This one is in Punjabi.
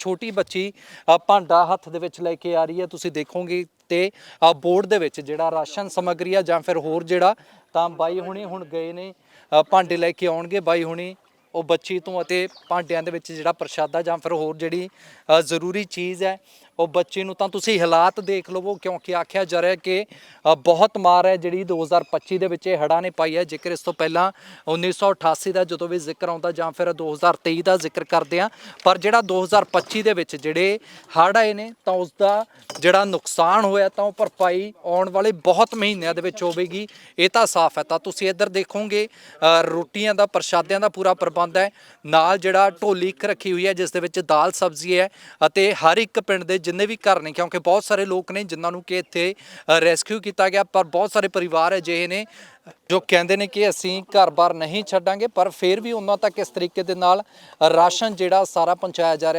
ਛੋਟੀ ਬੱਚੀ ਭਾਂਡਾ ਹੱਥ ਦੇ ਵਿੱਚ ਲੈ ਕੇ ਆ ਰਹੀ ਹੈ, ਤੁਸੀਂ ਦੇਖੋਗੇ ਤੇ ਬੋਰਡ ਦੇ ਵਿੱਚ ਜਿਹੜਾ ਰਾਸ਼ਨ ਸਮੱਗਰੀ ਆ ਜਾਂ ਫਿਰ ਹੋਰ ਜਿਹੜਾ, ਤਾਂ ਬਾਈ ਹੁਣੀ ਹੁਣ ਗਏ ਨੇ ਭਾਂਡੇ ਲੈ ਕੇ ਆਉਣਗੇ। ਬਾਈ ਹੁਣੀ ਉਹ ਬੱਚੀ ਤੋਂ ਅਤੇ ਭਾਂਡਿਆਂ ਦੇ ਵਿੱਚ ਜਿਹੜਾ ਪ੍ਰਸ਼ਾਦਾ ਜਾਂ ਫਿਰ ਹੋਰ ਜਿਹੜੀ ਜ਼ਰੂਰੀ ਚੀਜ਼ ਹੈ ਉਹ ਬੱਚੀ ਨੂੰ ਤਾਂ ਤੁਸੀਂ ਹਾਲਾਤ ਦੇਖ ਲਵੋ, ਕਿਉਂਕਿ ਆਖਿਆ ਜਾ ਰਿਹਾ ਕਿ ਬਹੁਤ ਮਾਰ ਹੈ ਜਿਹੜੀ 2025 ਦੇ ਵਿੱਚ ਇਹ ਹੜ੍ਹਾਂ ਨੇ ਪਾਈ ਹੈ। ਜੇਕਰ ਇਸ ਤੋਂ ਪਹਿਲਾਂ 1988 ਦਾ ਜਦੋਂ ਵੀ ਜ਼ਿਕਰ ਆਉਂਦਾ ਜਾਂ ਫਿਰ 2023 ਦਾ ਜ਼ਿਕਰ ਕਰਦੇ ਆ ਪਰ ਜਿਹੜਾ 2025 ਦੇ ਵਿੱਚ ਜਿਹੜੇ ਹੜ੍ਹ ਆਏ ਨੇ, ਤਾਂ ਉਸ ਦਾ ਜਿਹੜਾ ਨੁਕਸਾਨ ਹੋਇਆ, ਤਾਂ ਉਹ ਭਰਪਾਈ ਆਉਣ ਵਾਲੇ ਬਹੁਤ ਮਹੀਨਿਆਂ ਦੇ ਵਿੱਚ ਹੋਵੇਗੀ। ਇਹ ਤਾਂ ਸਾਫ਼ ਹੈ। ਤਾਂ ਤੁਸੀਂ ਇੱਧਰ ਦੇਖੋਗੇ ਰੋਟੀਆਂ ਦਾ, ਪ੍ਰਸ਼ਾਦਿਆਂ ਦਾ ਪੂਰਾ ਪ੍ਰਬੰਧ ਹੈ। ਨਾਲ ਜਿਹੜਾ ਢੋਲੀ ਇੱਕ ਰੱਖੀ ਹੋਈ ਹੈ, ਜਿਸ ਦੇ ਵਿੱਚ ਦਾਲ ਸਬਜ਼ੀ ਹੈ ਅਤੇ ਹਰ ਇੱਕ ਪਿੰਡ ਦੇ ਜਿੰਨੇ ਵੀ ਘਰ ਨੇ, ਕਿਉਂਕਿ ਬਹੁਤ ਸਾਰੇ ਲੋਕ ਨੇ ਜਿਨ੍ਹਾਂ ਨੂੰ ਕਿ ਇੱਥੇ ਰੈਸਕਿਊ ਕੀਤਾ ਗਿਆ, ਪਰ ਬਹੁਤ ਸਾਰੇ ਪਰਿਵਾਰ ਅਜਿਹੇ ਨੇ, ਜੋ ਕਹਿੰਦੇ ਨੇ ਕਿ ਅਸੀਂ ਘਰ-ਬਾਰ ਨਹੀਂ ਛੱਡਾਂਗੇ, ਪਰ ਫਿਰ ਵੀ ਉਹਨਾਂ ਤੱਕ ਇਸ ਤਰੀਕੇ ਦੇ ਨਾਲ ਰਾਸ਼ਨ ਜਿਹੜਾ ਸਾਰਾ ਪਹੁੰਚਾਇਆ ਜਾ ਰਿਹਾ